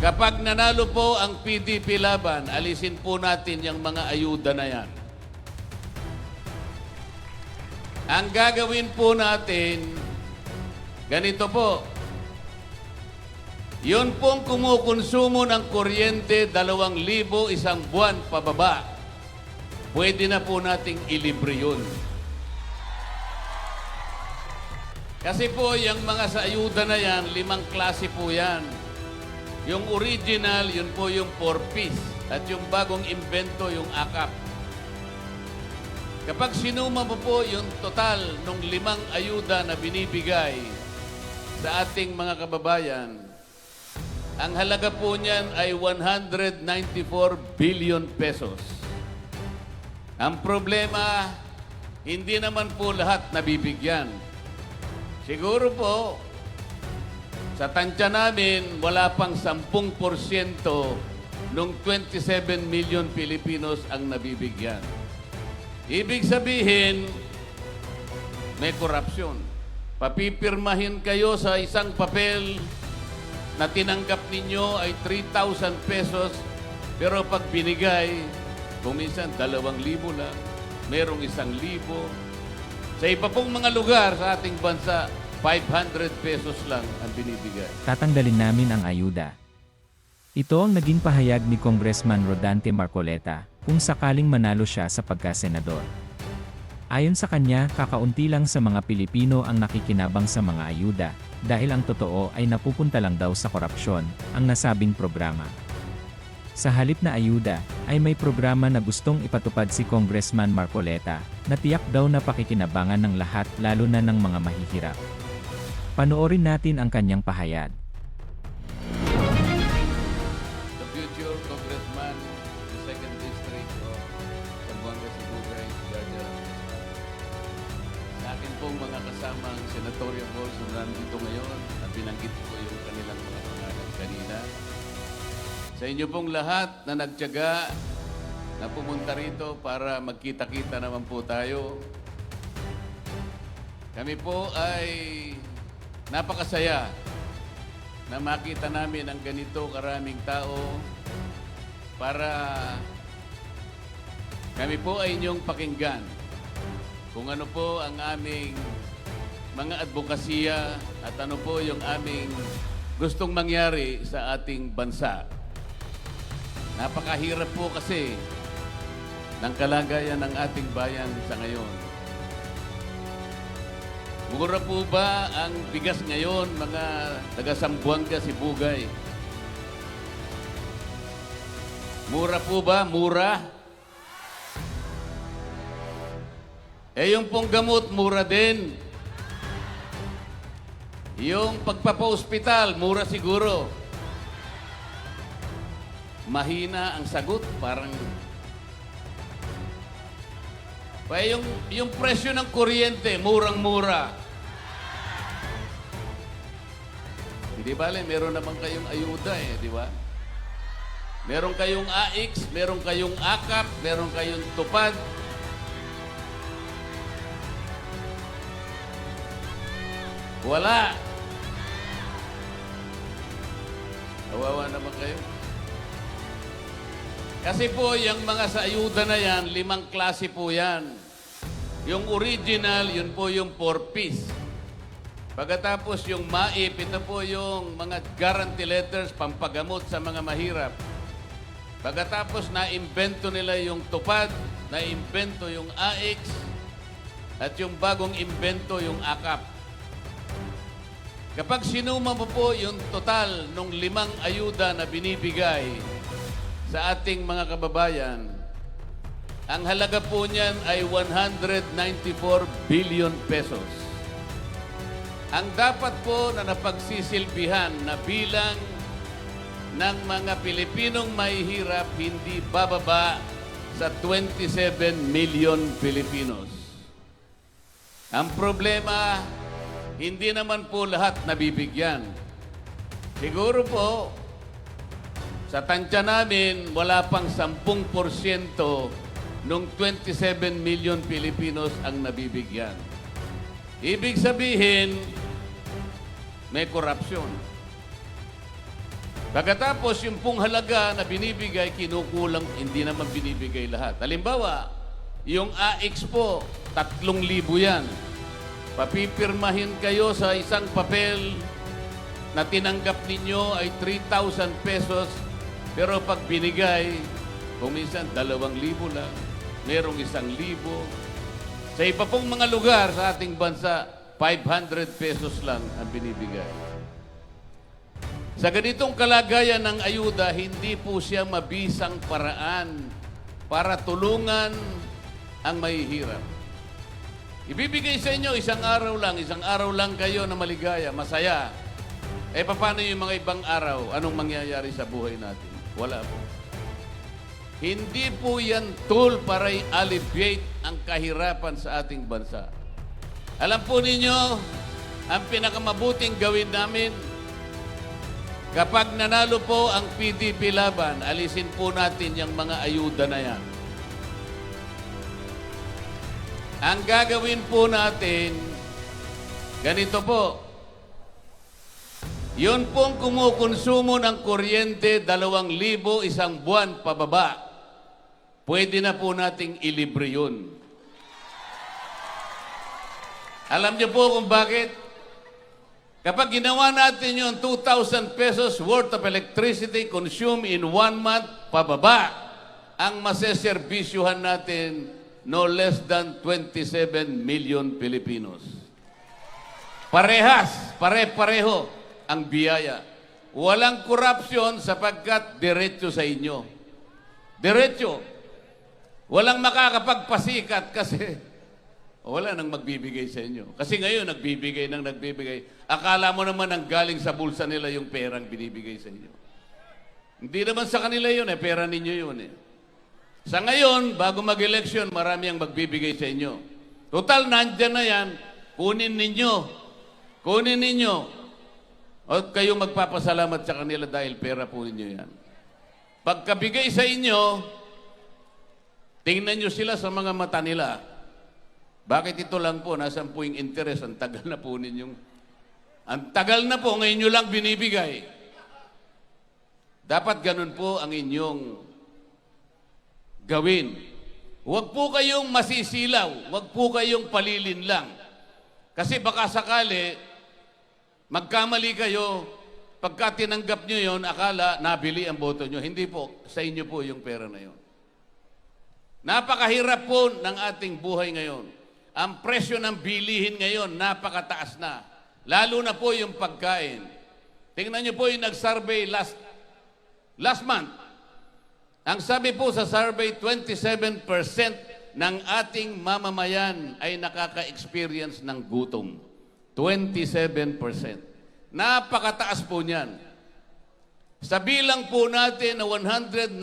Kapag nanalo po ang PDP laban, alisin po natin yung mga ayuda na yan. Ang gagawin po natin, ganito po. Yun pong kumukonsumo ng kuryente, dalawang libo isang buwan pababa. Pwede na po nating ilibre yun. Kasi po, yung mga sa ayuda na yan, limang klase po yan. Yung original, yun po yung four-piece. At yung bagong invento, yung akap. Kapag sinuma mo po yung total ng limang ayuda na binibigay sa ating mga kababayan, ang halaga po niyan ay 194 billion pesos. Ang problema, hindi naman po lahat nabibigyan. Siguro po, sa tansya namin, wala pang 10% nung 27 million Filipinos ang nabibigyan. Ibig sabihin, may korupsyon. Papipirmahin kayo sa isang papel na tinanggap ninyo ay 3,000 pesos, pero pag binigay, kung minsan 2,000 lang, merong 1,000. Sa iba pong mga lugar sa ating bansa, 500 pesos lang ang binibigay. tatanggalin namin ang ayuda. Ito ang naging pahayag ni Congressman Rodante Marcoleta kung sakaling manalo siya sa pagkasenador. Ayon sa kanya, kakaunti lang sa mga Pilipino ang nakikinabang sa mga ayuda dahil ang totoo ay napupunta lang daw sa korupsyon ang nasabing programa. Sa halip na ayuda, ay may programa na gustong ipatupad si Congressman Marcoleta na tiyak daw na pakikinabangan ng lahat lalo na ng mga mahihirap. Panoorin natin ang kanyang pahayag. The future congressman, the second district of Zamboanga, Sibugay, Jaja. Sa akin pong mga kasamang senatorial halls na nandito ngayon, na binanggit ko yung kanilang mga pangalan kanina. Sa inyo pong lahat na nagtyaga na pumunta rito para magkita-kita naman po tayo. Kami po ay napakasaya na makita namin ang ganito karaming tao para kami po ay inyong pakinggan kung ano po ang aming mga advokasya at ano po yung aming gustong mangyari sa ating bansa. Napakahirap po kasi ng kalagayan ng ating bayan sa ngayon. Mura po ba ang bigas ngayon, mga taga-Sambuanga, Sibugay? Mura po ba? Mura? Eh yung pong gamot, mura din. Yung pagpapa-ospital, mura siguro. Mahina ang sagot, parang... Kaya yung, yung presyo ng kuryente, murang-mura. Hindi bale, meron naman kayong ayuda eh, di ba? Meron kayong AX, meron kayong AKAP, meron kayong tupad. Wala. Kawawa naman kayo. Kasi po, yung mga sa ayuda na yan, limang klase po yan. Yung original, yun po yung four-piece. Pagkatapos yung MAIP, ito po yung mga guarantee letters, pampagamot sa mga mahirap. Pagkatapos na-invento nila yung tupad, na-invento yung AX, at yung bagong invento yung AKAP. Kapag sinuma mo po yung total ng limang ayuda na binibigay sa ating mga kababayan, ang halaga po niyan ay 194 billion pesos. Ang dapat po na napagsisilbihan na bilang ng mga Pilipinong mahihirap hindi bababa sa 27 million Filipinos. Ang problema, hindi naman po lahat nabibigyan. Siguro po, sa tansya namin, wala pang 10% nung 27 million Filipinos ang nabibigyan. Ibig sabihin, may korupsyon. Pagkatapos, yung pong halaga na binibigay, kinukulang, hindi naman binibigay lahat. Halimbawa, yung AX po, tatlong libo yan. Papipirmahin kayo sa isang papel na tinanggap ninyo ay 3,000 pesos, pero pag binigay, kung minsan dalawang libo lang, merong isang libo. Sa iba pong mga lugar sa ating bansa, 500 pesos lang ang binibigay. Sa ganitong kalagayan ng ayuda, hindi po siya mabisang paraan para tulungan ang mahihirap. Ibibigay sa inyo isang araw lang, isang araw lang kayo na maligaya, masaya. Eh, paano yung mga ibang araw? Anong mangyayari sa buhay natin? Wala po. Hindi po yan tool para i-alleviate ang kahirapan sa ating bansa. Alam po ninyo, ang pinakamabuting gawin namin, kapag nanalo po ang PDP laban, alisin po natin yung mga ayuda na yan. Ang gagawin po natin, ganito po, yun pong kumukonsumo ng kuryente, dalawang libo isang buwan pababa. Pwede na po nating ilibre yun. Alam niyo po kung bakit? Kapag ginawa natin yung 2,000 pesos worth of electricity consumed in one month pababa, ang maseserbisyuhan natin no less than 27 million Filipinos. Parehas, pare-pareho ang biyaya. Walang korupsyon sapagkat diretso sa inyo. Diretso. Walang makakapagpasikat kasi wala nang magbibigay sa inyo. Kasi ngayon, nagbibigay nang nagbibigay. Akala mo naman ang galing sa bulsa nila yung perang binibigay sa inyo. Hindi naman sa kanila yun eh, pera ninyo yun eh. Sa ngayon, bago mag-eleksyon, marami ang magbibigay sa inyo. Total, nandyan na yan. Kunin ninyo. Kunin ninyo. O kayong magpapasalamat sa kanila dahil pera po ninyo yan. Pagkabigay sa inyo, tingnan nyo sila sa mga mata nila. Bakit ito lang po? Nasaan po yung interest? Ang tagal na po ninyong... Ang tagal na po, ngayon nyo lang binibigay. Dapat ganun po ang inyong gawin. Huwag po kayong masisilaw. Huwag po kayong palilin lang. Kasi baka sakali, magkamali kayo, pagka tinanggap nyo yon, akala nabili ang boto nyo. Hindi po, sa inyo po yung pera na yon. Napakahirap po ng ating buhay ngayon. Ang presyo ng bilihin ngayon, napakataas na. Lalo na po yung pagkain. Tingnan niyo po yung nag-survey last, last month. Ang sabi po sa survey, 27% ng ating mamamayan ay nakaka-experience ng gutom. 27%. Napakataas po niyan. Sa bilang po natin na 119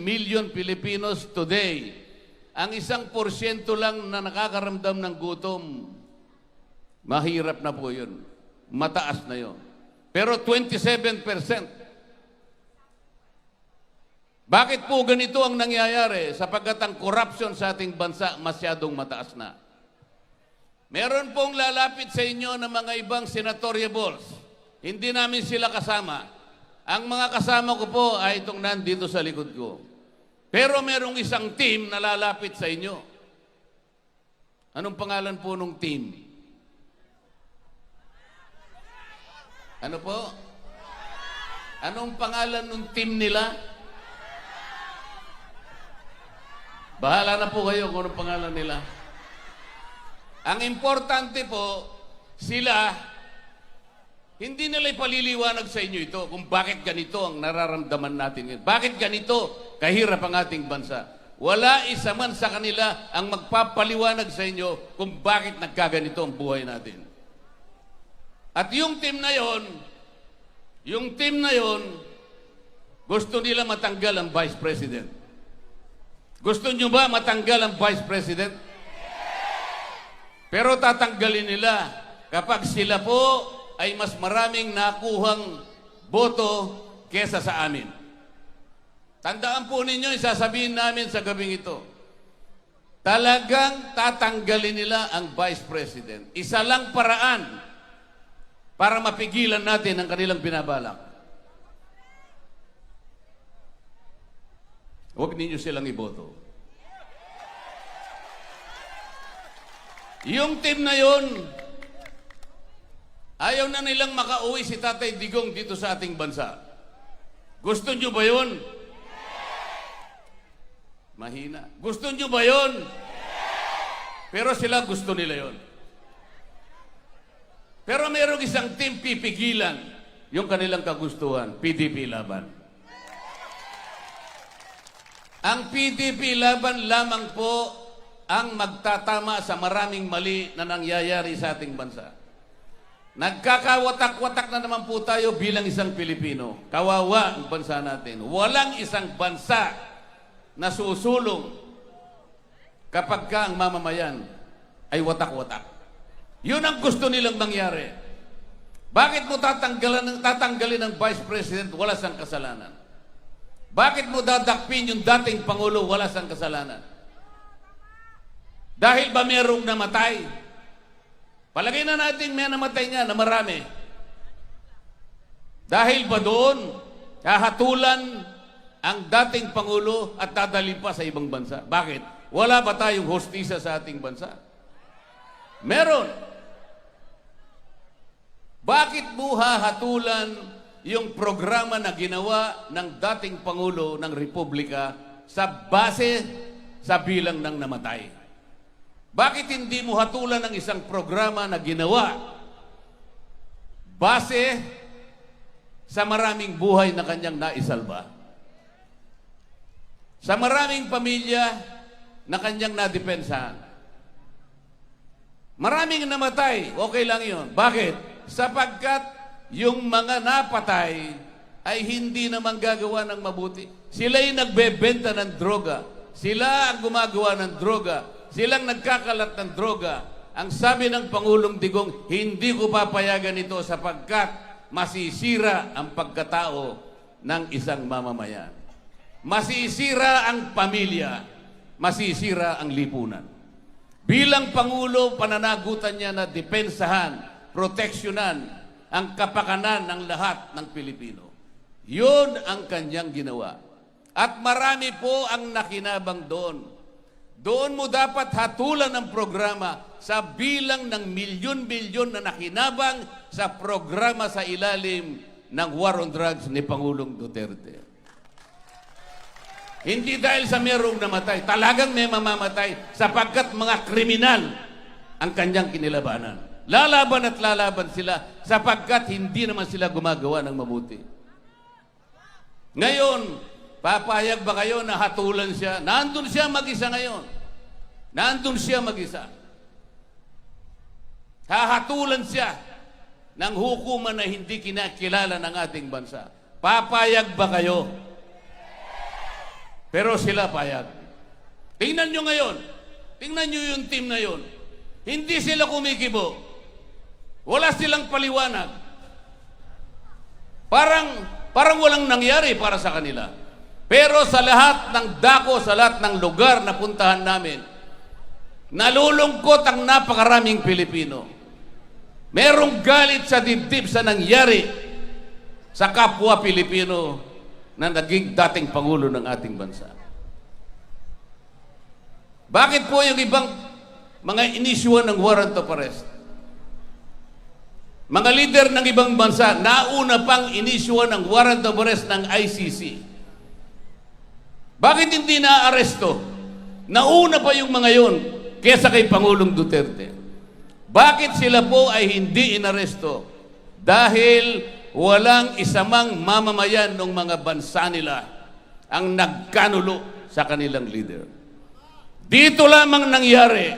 million Filipinos today, ang isang porsyento lang na nakakaramdam ng gutom, mahirap na po yun. Mataas na yun. Pero 27%. Bakit po ganito ang nangyayari? Sapagkat ang corruption sa ating bansa masyadong mataas na. Meron pong lalapit sa inyo ng mga ibang senatoriables. Hindi namin sila kasama. Ang mga kasama ko po ay itong nandito sa likod ko. Pero merong isang team na lalapit sa inyo. Anong pangalan po nung team? Ano po? Anong pangalan nung team nila? Bahala na po kayo kung anong pangalan nila. Ang importante po, sila, hindi nila ipaliliwanag sa inyo ito kung bakit ganito ang nararamdaman natin. Bakit ganito kahirap ang ating bansa. Wala isa man sa kanila ang magpapaliwanag sa inyo kung bakit nagkaganito ang buhay natin. At yung team na yon, yung team na yon, gusto nila matanggal ang Vice President. Gusto nyo ba matanggal ang Vice President? Pero tatanggalin nila kapag sila po ay mas maraming nakuhang boto kesa sa amin. Tandaan po ninyo, isasabihin namin sa gabing ito, talagang tatanggalin nila ang Vice President. Isa lang paraan para mapigilan natin ang kanilang binabalak. Huwag ninyo silang iboto. Yung team na yon, ayaw na nilang makauwi si Tatay Digong dito sa ating bansa. Gusto nyo ba yon? Mahina. Gusto nyo ba yon? Pero sila gusto nila yon. Pero merong isang team pipigilan yung kanilang kagustuhan, PDP laban. Ang PDP laban lamang po ang magtatama sa maraming mali na nangyayari sa ating bansa. Nagkakawatak-watak na naman po tayo bilang isang Pilipino. Kawawa ang bansa natin. Walang isang bansa na susulong kapag ka ang mamamayan ay watak-watak. Yun ang gusto nilang mangyari. Bakit mo tatanggalan, tatanggalin ng Vice President wala siyang kasalanan? Bakit mo dadakpin yung dating Pangulo wala siyang kasalanan? Dahil ba merong namatay? Palagay na natin may namatay nga na marami. Dahil ba doon, hahatulan ang dating Pangulo at dadalhin pa sa ibang bansa? Bakit? Wala ba tayong hostisa sa ating bansa? Meron. Bakit mo hahatulan yung programa na ginawa ng dating Pangulo ng Republika sa base sa bilang ng namatay? Bakit hindi mo hatulan ng isang programa na ginawa base sa maraming buhay na kanyang naisalba? Sa maraming pamilya na kanyang nadepensahan? Maraming namatay, okay lang yon. Bakit? Sapagkat yung mga napatay ay hindi naman gagawa ng mabuti. Sila'y nagbebenta ng droga. Sila ang gumagawa ng droga. Silang nagkakalat ng droga. Ang sabi ng Pangulong Digong, hindi ko papayagan ito sapagkat masisira ang pagkatao ng isang mamamayan. Masisira ang pamilya. Masisira ang lipunan. Bilang Pangulo, pananagutan niya na depensahan, proteksyonan ang kapakanan ng lahat ng Pilipino. Yun ang kanyang ginawa. At marami po ang nakinabang doon. Doon mo dapat hatulan ang programa sa bilang ng milyon-milyon na nakinabang sa programa sa ilalim ng war on drugs ni Pangulong Duterte. Hindi dahil sa merong namatay, talagang may mamamatay sapagkat mga kriminal ang kanyang kinilabanan. Lalaban at lalaban sila sapagkat hindi naman sila gumagawa ng mabuti. Ngayon, papayag ba kayo na hatulan siya? Nandun siya mag-isa ngayon. Nandun siya mag-isa. Hahatulan siya ng hukuman na hindi kinakilala ng ating bansa. Papayag ba kayo? Pero sila payag. Tingnan nyo ngayon. Tingnan nyo yung team na yon. Hindi sila kumikibo. Wala silang paliwanag. Parang, parang walang nangyari para sa kanila. Pero sa lahat ng dako, sa lahat ng lugar na puntahan namin, nalulungkot ang napakaraming Pilipino. Merong galit sa dibdib sa nangyari sa kapwa Pilipino na naging dating Pangulo ng ating bansa. Bakit po yung ibang mga inisyuan ng warrant of arrest? Mga leader ng ibang bansa, nauna pang inisyuan ng warrant of arrest ng ICC. Bakit hindi na-aresto? Nauna pa yung mga yon kesa kay Pangulong Duterte. Bakit sila po ay hindi inaresto? Dahil walang isamang mamamayan ng mga bansa nila ang nagkanulo sa kanilang leader. Dito lamang nangyari,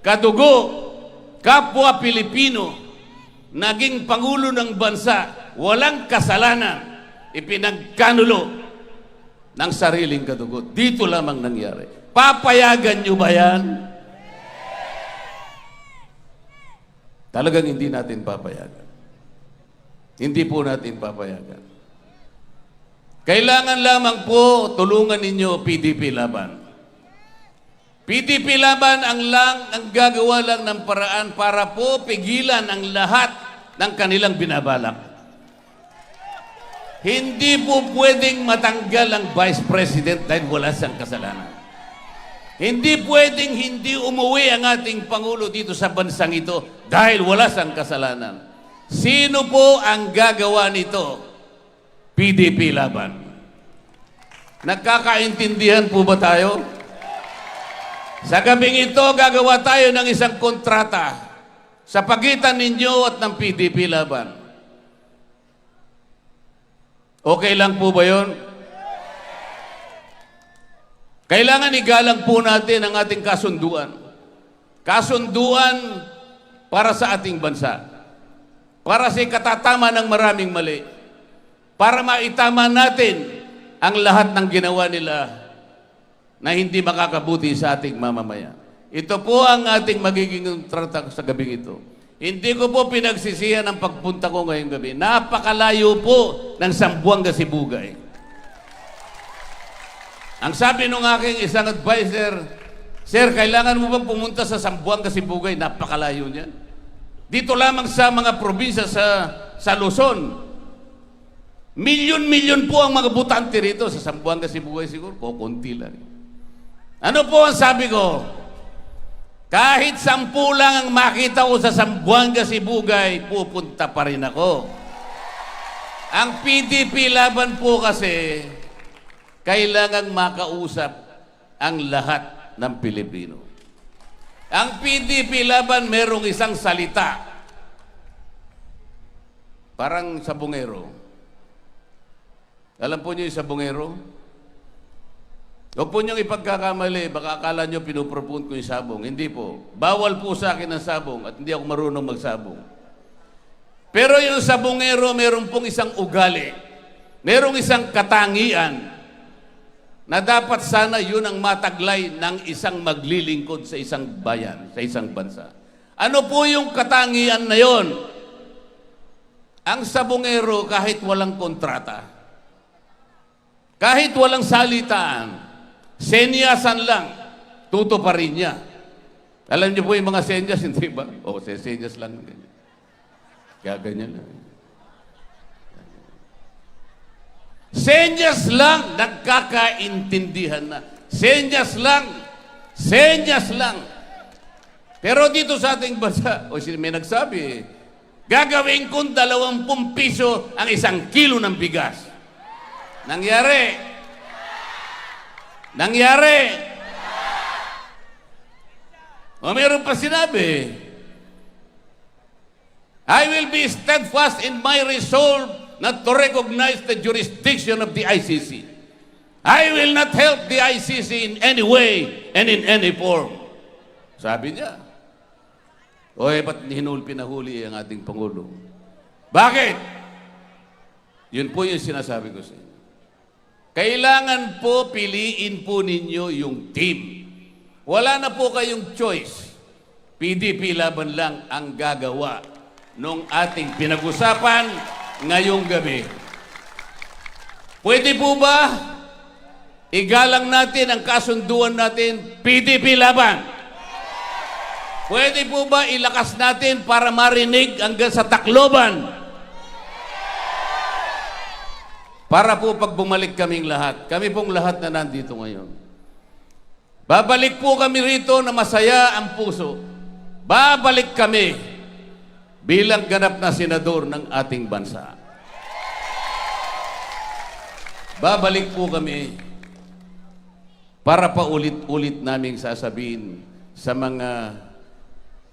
kadugo, kapwa Pilipino, naging Pangulo ng bansa, walang kasalanan, ipinagkanulo ng sariling kadugo. Dito lamang nangyari. Papayagan nyo ba yan? Talagang hindi natin papayagan. Hindi po natin papayagan. Kailangan lamang po tulungan ninyo PDP laban. PDP laban ang lang ang gagawa lang ng paraan para po pigilan ang lahat ng kanilang binabalak. Hindi po pwedeng matanggal ang Vice President dahil wala siyang kasalanan. Hindi pwedeng hindi umuwi ang ating Pangulo dito sa bansang ito dahil wala siyang kasalanan. Sino po ang gagawa nito? PDP laban. Nagkakaintindihan po ba tayo? Sa gabing ito, gagawa tayo ng isang kontrata sa pagitan ninyo at ng PDP laban. Okay lang po ba yon? Kailangan igalang po natin ang ating kasunduan. Kasunduan para sa ating bansa. Para sa katatama ng maraming mali. Para maitama natin ang lahat ng ginawa nila na hindi makakabuti sa ating mamamayan. Ito po ang ating magiging kontrata sa gabing ito. Hindi ko po pinagsisihan ang pagpunta ko ngayong gabi. Napakalayo po ng Sambuanga Sibugay. Ang sabi nung aking isang advisor, Sir, kailangan mo bang pumunta sa Sambuanga Sibugay? Napakalayo niyan. Dito lamang sa mga probinsya sa, sa Luzon, milyon-milyon po ang mga butante rito sa Sambuanga Sibugay siguro. Kukunti lang. Ano po ang sabi ko? Kahit sampu lang ang makita ko sa Sambuanga Sibugay, pupunta pa rin ako. Ang PDP laban po kasi, kailangang makausap ang lahat ng Pilipino. Ang PDP laban merong isang salita. Parang sabungero. Alam po niyo yung sabungero? Huwag po niyong ipagkakamali, baka akala niyo pinupropon ko yung sabong. Hindi po. Bawal po sa akin ang sabong at hindi ako marunong magsabong. Pero yung sabongero, meron pong isang ugali. Merong isang katangian na dapat sana yun ang mataglay ng isang maglilingkod sa isang bayan, sa isang bansa. Ano po yung katangian na yon? Ang sabongero kahit walang kontrata, kahit walang salitaan, senyasan lang, tuto pa rin niya. Alam niyo po yung mga senyas, hindi ba? O, oh, senyas lang. Kaya ganyan lang. Senyas lang, nagkakaintindihan na. Senyas lang, senyas lang. Pero dito sa ating bansa, o may nagsabi, gagawin kong dalawampung piso ang isang kilo ng bigas. Nangyari. Nangyari. O meron pa sinabi, I will be steadfast in my resolve not to recognize the jurisdiction of the ICC. I will not help the ICC in any way and in any form. Sabi niya. O eh, ba't hinul, pinahuli ang ating Pangulo? Bakit? Yun po yung sinasabi ko sa inyo. Kailangan po piliin po ninyo yung team. Wala na po kayong choice. PDP laban lang ang gagawa nung ating pinag-usapan ngayong gabi. Pwede po ba igalang natin ang kasunduan natin PDP laban? Pwede po ba ilakas natin para marinig hanggang sa Tacloban? Para po pag bumalik kaming lahat, kami pong lahat na nandito ngayon. Babalik po kami rito na masaya ang puso. Babalik kami bilang ganap na senador ng ating bansa. Babalik po kami para pa ulit-ulit naming sasabihin sa mga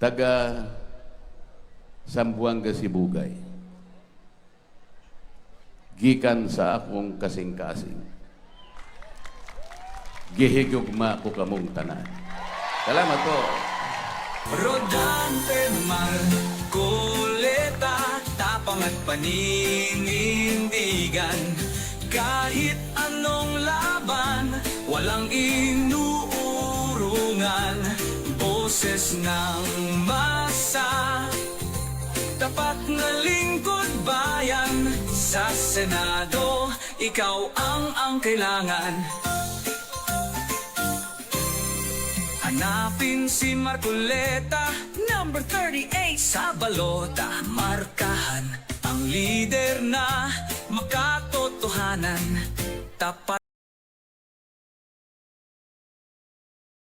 taga Sambuanga Sibugay. Gikan sa akong kasing-kasing. Gihigugma ko kamong tanan. Salamat po. Rodante Marcoleta Tapang at paninindigan Kahit anong laban Walang inuurungan Boses ng masa Tapat na lingkod bayan Sa Senado Ikaw ang ang kailangan. Hanapin si Marcoleta Number 38 Sa balota. Markahan Ang lider na Makatot totohanan Tapat